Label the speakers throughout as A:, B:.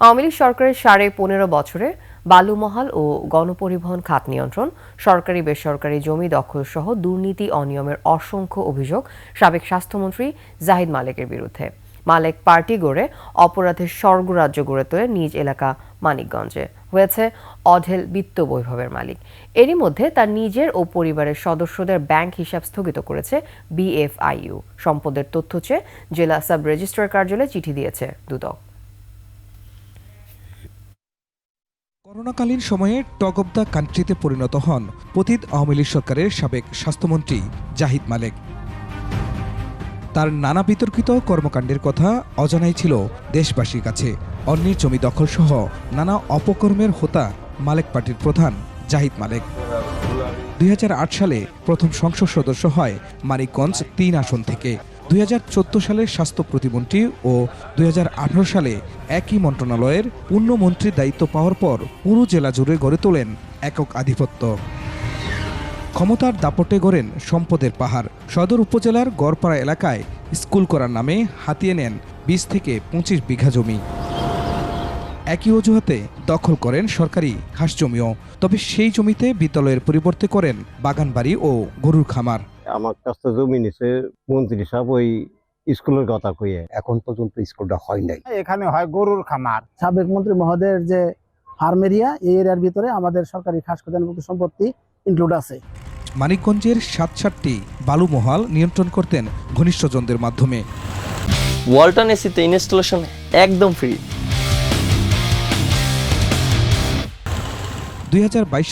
A: আওয়ামী লীগ সরকারের সাড়ে পনেরো বছরে বালুমহাল ও গণপরিবহন খাত নিয়ন্ত্রণ, সরকারি, বেসরকারি জমি দখল সহ দুর্নীতি, অনিয়মের অসংখ্য অভিযোগ সাবেক স্বাস্থ্যমন্ত্রী জাহিদ মালেকের বিরুদ্ধে। মালেক পার্টি গড়ে অপরাধের স্বর্গরাজ্য গড়ে তোলে নিজ এলাকা মানিকগঞ্জে। হয়েছে অঢেল বিত্ত বৈভবের মালিক। এরই মধ্যে তার নিজের ও পরিবারের সদস্যদের ব্যাংক হিসাব স্থগিত করেছে বিএফআইইউ। সম্পদের তথ্য চেয়ে জেলা সাব রেজিস্ট্রার কার্যালয়ে চিঠি দিয়েছে দুদক।
B: করোনাকালীন সময়ে টক অব দ্য কান্ট্রিতে পরিণত হন পতিত আওয়ামী লীগ সরকারের সাবেক স্বাস্থ্যমন্ত্রী জাহিদ মালেক। তার নানা বিতর্কিত কর্মকাণ্ডের কথা অজানাই ছিল দেশবাসীর কাছে। অন্যের জমি দখল সহ নানা অপকর্মের হোতা মালেক পার্টির প্রধান জাহিদ মালেক। দুই হাজার আট সালে প্রথম সংসদ সদস্য হয় মানিকগঞ্জ তিন আসন থেকে। দুই সালের স্বাস্থ্য প্রতিমন্ত্রী ও দুই হাজার আঠারো সালে একই মন্ত্রণালয়ের পূর্ণমন্ত্রীর দায়িত্ব পাওয়ার পর পুরো জেলা জুড়ে গড়ে তোলেন একক আধিপত্য। ক্ষমতার দাপটে গড়েন সম্পদের পাহাড়। সদর উপজেলার গড়পাড়া এলাকায় স্কুল করার নামে হাতিয়ে নেন বিশ থেকে পঁচিশ বিঘা জমি। একই অজুহাতে দখল করেন সরকারি ঘাস জমিও। তবে সেই জমিতে বিদ্যালয়ের পরিবর্তে করেন বাগানবাড়ি ও গরুর খামার।
C: আমার কাছ থেকে জমি নিছে মন্ত্রী সাহেব ওই স্কুলের কথা কইয়ে। এখন পর্যন্ত স্কুলটা হয় নাই।
D: এখানে হয় গরুর খামার।
E: সাবেক মন্ত্রী মহোদয়ের যে ফার্ম এরিয়া এই এরিয়ার ভিতরে আমাদের সরকারি খাস খোদানভুক্ত সম্পত্তি ইনক্লুড আছে।
B: মানিকগঞ্জের সাত সাতটি বালুমহাল নিয়ন্ত্রণ করতেন ঘনিষ্ঠজনদের মাধ্যমে।
F: ওয়ালটন এসিতে ইনস্টলেশন একদম ফ্রি
B: দুই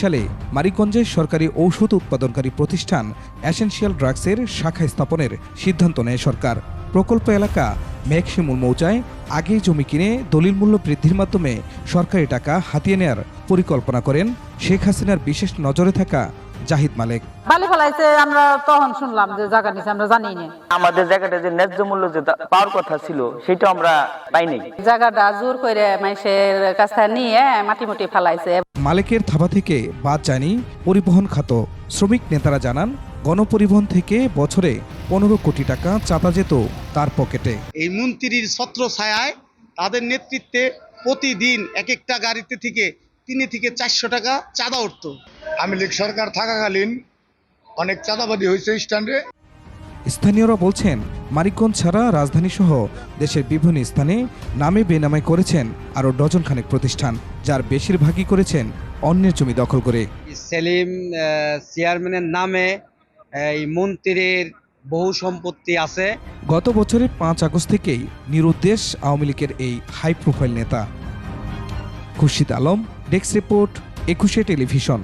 B: সালে মানিকগঞ্জে সরকারি ঔষধ উৎপাদনকারী প্রতিষ্ঠান অ্যাসেনশিয়াল ড্রাগসের শাখা স্থাপনের সিদ্ধান্ত নেয় সরকার। প্রকল্প এলাকা মেঘশিমুল মৌচায় আগেই জমি কিনে দলিল মূল্য বৃদ্ধির মাধ্যমে সরকারি টাকা হাতিয়ে নেয়ার পরিকল্পনা করেন শেখ হাসিনার বিশেষ নজরে থাকা জাহিদ মালেক।
G: বালি ফেলাইছে আমরা তখন শুনলাম যে জায়গা নিচে আমরা জানি না।
F: আমাদের জায়গাটা যে ন্যায্য মূল্য যে পাওয়ার কথা ছিল সেটা আমরা পাই নাই।
G: জায়গাটা জোর করে মানুষের কাছ থেকে নিয়ে মাটি মুটি ফেলাইছে।
B: মালেকের থাবা থেকে বাদ যায়নি পরিবহন খাত। শ্রমিক নেতারা জানান গণপরিবহন থেকে বছরে পনেরো কোটি টাকা চাঁদা যেত তার পকেটে।
H: এই মন্ত্রীর ছত্র ছায়ায় তাদের নেতৃত্বে প্রতিদিন এক একটা গাড়িতে থেকে তিন থেকে চারশো টাকা চাঁদা উঠতো।
I: আওয়ামী লীগ সরকার থাকাকালীন অনেক চাঁদাবাদী হয়েছে স্ট্যান্ডে।
B: স্থানীয়রা বলছেন মানিকগঞ্জ ছাড়া রাজধানী সহ দেশের বিভিন্ন স্থানে নামে বেনামে করেছেন আরও ডজন খানেক প্রতিষ্ঠান যার বেশিরভাগই করেছেন অন্যের জমি দখল করে।
J: সেলিম চেয়ারম্যানের নামে এই মন্ত্রীর বহু সম্পত্তি আছে।
B: গত বছরের পাঁচ আগস্ট থেকেই নিরুদ্দেশ আওয়ামী লীগের এই হাই প্রোফাইল নেতা। Khurshid Alam desk report Ekushey television.